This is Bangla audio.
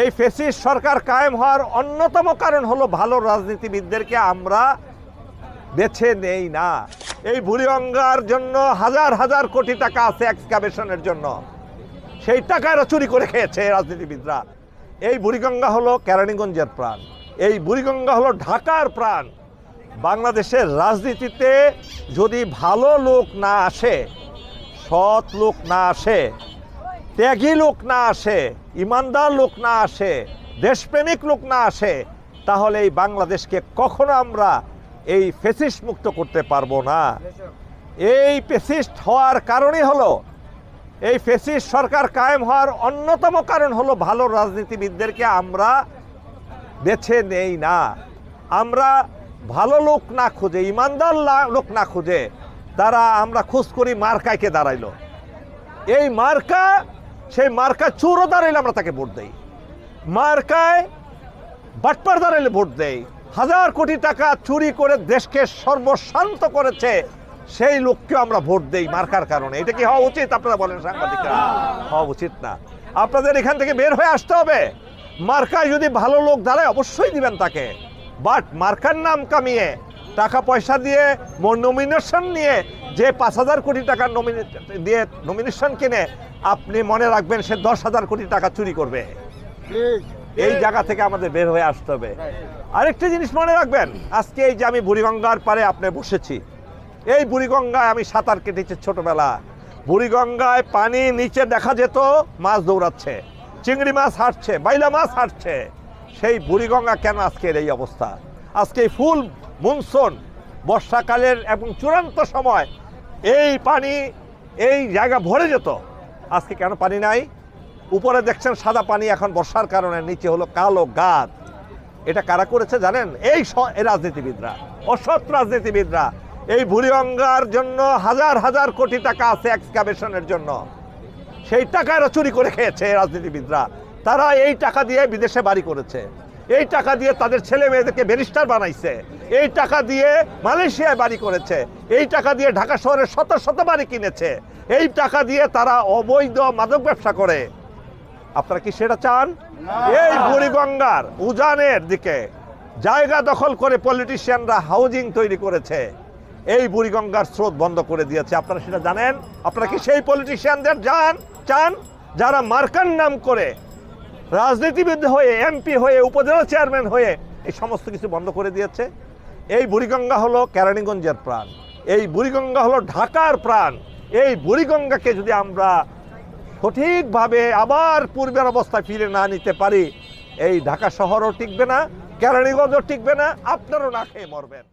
এই ফেসিস সরকার কায়েম হওয়ার অন্যতম কারণ হলো ভালো রাজনীতিবিদদেরকে আমরা বেছে নেই না। এই বুড়িগঙ্গার জন্য হাজার হাজার কোটি টাকা আছে এক্সকাভেশনের জন্য। সেই টাকা চুরি করে খেয়েছে রাজনীতিবিদরা। এই বুড়িগঙ্গা হলো কেরানীগঞ্জের প্রাণ। এই বুড়িগঙ্গা হলো ঢাকার প্রাণ। বাংলাদেশের রাজনীতিতে যদি ভালো লোক না আসে, সৎ লোক না আসে ত্যাগী লোক না আসে, ইমানদার লোক না আসে, দেশপ্রেমিক লোক না আসে, তাহলে এই বাংলাদেশকে কখনো আমরা এই ফেসিস্ট মুক্ত করতে পারব না। এই ফেসিস্ট হওয়ার কারণই হলো, এই ফেসিস্ট সরকার কায়েম হওয়ার অন্যতম কারণ হলো ভালো রাজনীতিবিদদেরকে আমরা বেছে নেই না। আমরা ভালো লোক না খুঁজে, ইমানদার লোক না খুঁজে, তারা আমরা খোঁজ করি মার্কাইকে দাঁড়াইলো। এই মার্কা সেই মার্কা চুরো দাঁড়াইলে আমরা তাকে ভোট দেই। মার্কায় বাটপার দাঁড়াইলে ভোট দেই। হাজার কোটি টাকা চুরি করে দেশকে সর্বশান্ত করেছে, সেই লোককেও আমরা ভোট দেই মার্কার কারণে। এটা কি হওয়া উচিত আপনারা বলেন সাংবাদিকরা? হওয়া উচিত না। আপনাদের এখান থেকে বের হয়ে আসতে হবে। মার্কায় যদি ভালো লোক দাঁড়ায়, অবশ্যই দিবেন তাকে। বাট মার্কার নাম কামিয়ে, টাকা পয়সা দিয়ে নমিনেশন নিয়ে, যে পাঁচ হাজার কোটি টাকার নমিনে দিয়ে নমিনেশন কিনে আপনি মনে রাখবেন সে দশ হাজার কোটি টাকা চুরি করবে। এই জায়গা থেকে আমাদের বের হয়ে আসতে হবে। আরেকটি জিনিস মনে রাখবেন, আজকে এই যে আমি বুড়িগঙ্গার পারে আপনি বসেছি, এই বুড়িগঙ্গায় আমি সাঁতার কেটেছি ছোটবেলা। বুড়িগঙ্গায় পানি নিচে দেখা যেত, মাছ দৌড়াচ্ছে, চিংড়ি মাছ হাঁটছে বাইলা মাছ হাঁটছে। সেই বুড়িগঙ্গা কেন আজকের এই অবস্থা? আজকে ফুল মনসুন, বর্ষাকালের এবং চূড়ান্ত সময় এই পানি এই জায়গা ভরে যেত। আজকে কেন পানি নাই? উপরে দেখছেন সাদা পানি এখন বর্ষার কারণে, নিচে হলো কালো গাদ এটা কারা করেছে জানেন? এই রাজনীতিবিদরা, অসৎ রাজনীতিবিদরা। এই বুড়িগঙ্গার জন্য হাজার হাজার কোটি টাকা আছে এক্সকাভেশনের জন্য। সেই টাকা এরা চুরি করে খেয়েছে রাজনীতিবিদরা। তারা এই টাকা দিয়ে বিদেশে বাড়ি করেছে। এই টাকা দিয়ে তাদের ছেলে মেয়েদেরকে ব্যারিস্টার বানাইছে। এই টাকা দিয়ে মালয়েশিয়ায় বাড়ি করেছে। এই টাকা দিয়ে ঢাকা শহরে শত শত বাড়ি কিনেছে। এই টাকা দিয়ে তারা অবৈধ মাদক ব্যবসা করে। আপনারা কি সেটা চান? এই বুড়িগঙ্গার উজানের দিকে জায়গা দখল করে পলিটিশিয়ানরা হাউজিং তৈরি করেছে। এই বুড়িগঙ্গার স্রোত বন্ধ করে দিয়েছে। আপনারা সেটা জানেন? আপনারা কি সেই পলিটিশিয়ানদের জান চান? যারা মার্কান নাম করে রাজনীতিবিদ হয়ে, এমপি হয়ে, উপজেলা চেয়ারম্যান হয়ে এই সমস্ত কিছু বন্ধ করে দিয়েছে। এই বুড়িগঙ্গা হলো কেরানীগঞ্জের প্রাণ। এই বুড়িগঙ্গা হলো ঢাকার প্রাণ। এই বুড়িগঙ্গাকে যদি আমরা সঠিকভাবে আবার পূর্বের অবস্থায় ফিরে না নিতে পারি, এই ঢাকা শহরও টিকবে না, কেরানীগঞ্জও টিকবে না, আপনারও না খেয়ে মরবেন।